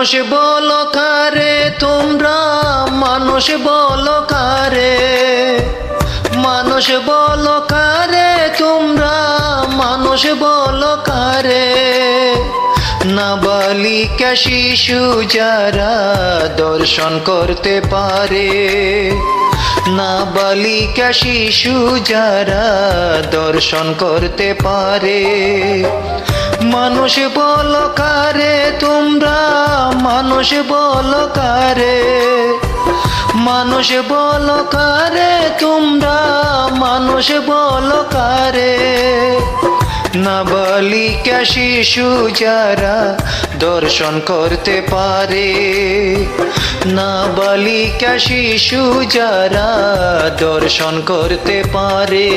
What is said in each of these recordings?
মানুষ বলো কারে, তোমরা মানুষ বলো কারে। মানুষ বলো কারে, তোমরা মানুষ বলো কারে। নাবালিকা শিশু যারা দর্শন করতে পারে, নাবালিকা শিশু যারা দর্শন করতে পারে। মানুষ বলো কারে মানুষ বলো কারে? মানুষ বলো কারে? তোমরা মানুষ বলো কারে? নাবালিকা শিশু যারা দর্শন করতে পারে নাবালিকা শিশু যারা দর্শন করতে পারে।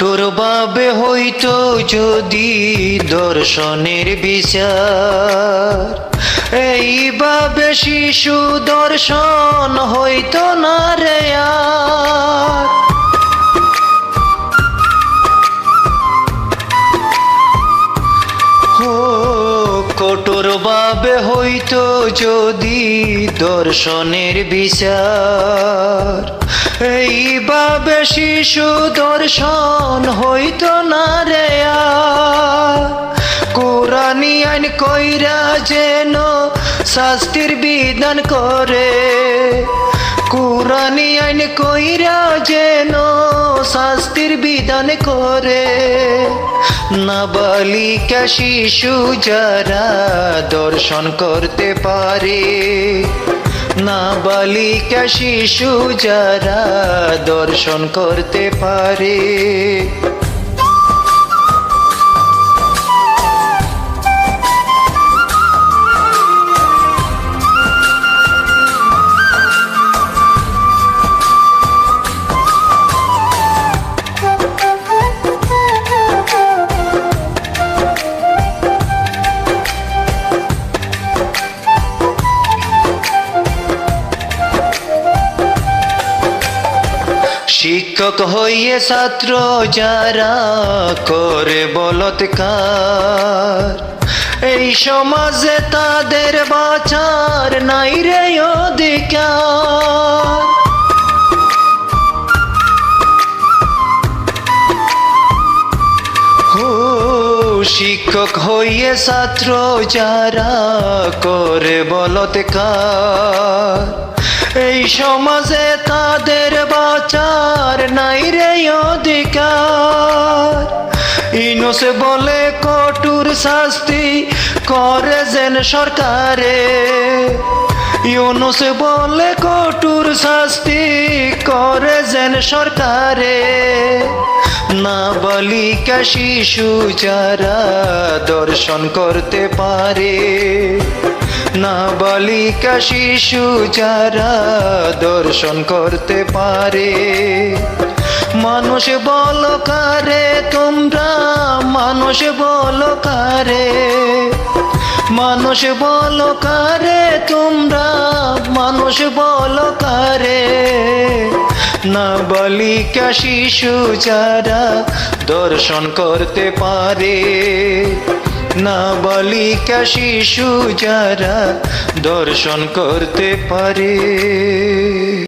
কঠোর ভাবে হইতো যদি দর্শনের বিচার। এইভাবে শিশু দর্শন হইত না রে আর। কঠোর ভাবে হইতো যদি দর্শনের বিচার। এইভাবে শিশু দর্শন হইতো না রে। কোরআনি আইন কইরা যেন শাস্তির বিধান করে কোরআনি আইন কইরা যেন শাস্তির বিধান করে নাবালিকা শিশু যারা দর্শন করতে পারে নাবালিকা শিশু যারা দর্শন করতে পারে। শিক্ষক হইয়ে ছাত্র যারা করে বলৎকার। এই সমাজে তাদের বাঁচার নাই রে অধিকার। শিক্ষক হইয়ে ছাত্র যারা করে বলৎকার। এই সমাজে তাদের নাই রে অধিকার। ইনোসে বলে কঠোর শাস্তি করে যেন সরকারে। ইউনুসে বলে কঠোর শাস্তি করে যেন সরকারে। নাবালিকা শিশু যারা দর্শন করতে পারে নাবালিকা শিশু যারা দর্শন করতে পারে। মানুষ বলো কারে, তোমরা মানুষ বলো কারে। মানুষ বলো কারে, তোমরা মানুষ বলো কারে। নাবালিকা শিশু যারা দর্শন করতে পারে নাবালিকা শিশু যারা দর্শন করতে পারে।